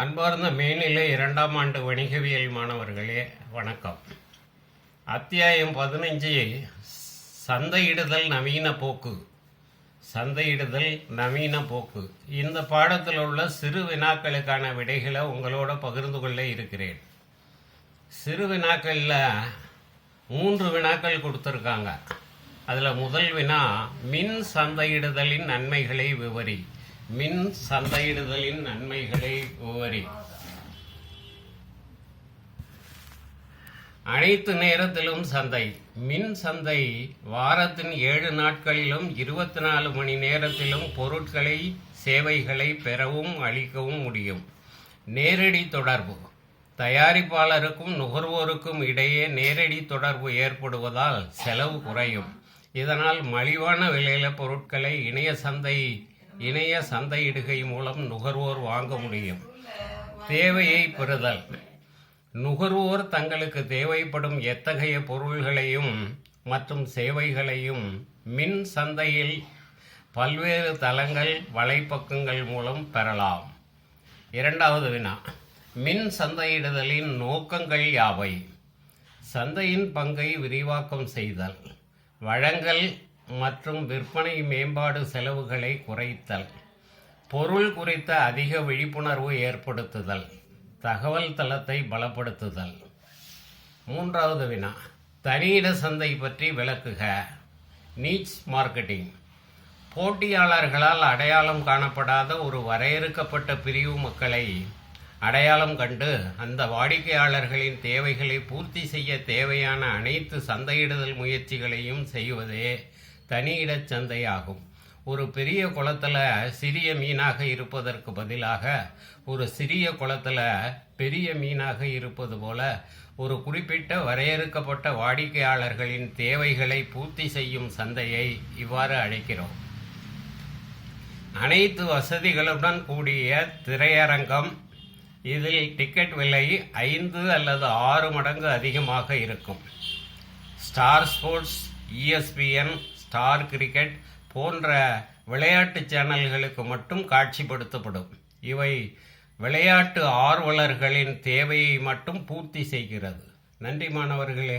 அன்பார்ந்த மேல்நிலை இரண்டாம் ஆண்டு வணிகவியல் மாணவர்களே வணக்கம். அத்தியாயம் பதினஞ்சு சந்தையிடுதல் நவீன போக்கு. சந்தையிடுதல் நவீன போக்கு. இந்த பாடத்தில் உள்ள சிறு வினாக்களுக்கான விடைகளை உங்களோட பகிர்ந்து கொள்ள இருக்கிறேன். சிறு வினாக்களில் மூன்று வினாக்கள் கொடுத்துருக்காங்க. அதில் முதல் வினா மின் சந்தையிடுதலின் நன்மைகளை விவரி. மின் சந்தையிடுதலின் நன்மைகளை விவரி அனைத்து நேரத்திலும் சந்தை. மின் சந்தை வாரத்தின் ஏழு நாட்களிலும் இருபத்தி நாலு மணி நேரத்திலும் பொருட்களை சேவைகளை பெறவும் அளிக்கவும் முடியும். நேரடி தொடர்பு. தயாரிப்பாளருக்கும் நுகர்வோருக்கும் இடையே நேரடி தொடர்பு ஏற்படுவதால் செலவு குறையும். இதனால் மலிவான விலையில பொருட்களை இணைய சந்தை இணைய சந்தையிடுகை மூலம் நுகர்வோர் வாங்க முடியும். தேவையை பெறுதல். நுகர்வோர் தங்களுக்கு தேவைப்படும் எத்தகைய பொருள்களையும் மற்றும் சேவைகளையும் மின் சந்தையில் பல்வேறு தளங்கள் வலைப்பக்கங்கள் மூலம் பெறலாம். இரண்டாவது வினா. மின் சந்தையிடுதலின் நோக்கங்கள் யாவை? சந்தையின் பங்கை விரிவாக்கம் செய்தல். வழங்கல் மற்றும் விற்பனை மேம்பாடு செலவுகளை குறைத்தல் பொருள் குறித்த அதிக விழிப்புணர்வு ஏற்படுத்துதல் தகவல் தளத்தை பலப்படுத்துதல். மூன்றாவது வினா தனியிட சந்தை பற்றி விளக்குக. நீச் மார்க்கெட்டிங் போட்டியாளர்களால் அடையாளம் காணப்படாத ஒரு வரையறுக்கப்பட்ட பிரிவு மக்களை அடையாளம் கண்டு அந்த வாடிக்கையாளர்களின் தேவைகளை பூர்த்தி செய்ய தேவையான அனைத்து சந்தையிடுதல் முயற்சிகளையும் செய்வதே தனியிடச் சந்தையாகும். ஒரு பெரிய குளத்தில் சிறிய மீனாக இருப்பதற்கு பதிலாக ஒரு சிறிய குளத்தில் பெரிய மீனாக இருப்பது போல ஒரு குறிப்பிட்ட வரையறுக்கப்பட்ட வாடிக்கையாளர்களின் தேவைகளை பூர்த்தி செய்யும் சந்தையை இவ்வாறு அழைக்கிறோம். அனைத்து வசதிகளுடன் கூடிய திரையரங்கம் இதில் டிக்கெட் விலை ஐந்து அல்லது ஆறு மடங்கு அதிகமாக இருக்கும். Star Sports ESPN Star cricket போன்ற விளையாட்டு சேனல்களுக்கு மட்டும் காட்சிப்படுத்தப்படும். இவை விளையாட்டு ஆர்வலர்களின் தேவையை மட்டும் பூர்த்தி செய்கிறது. நன்றி மாணவர்களே.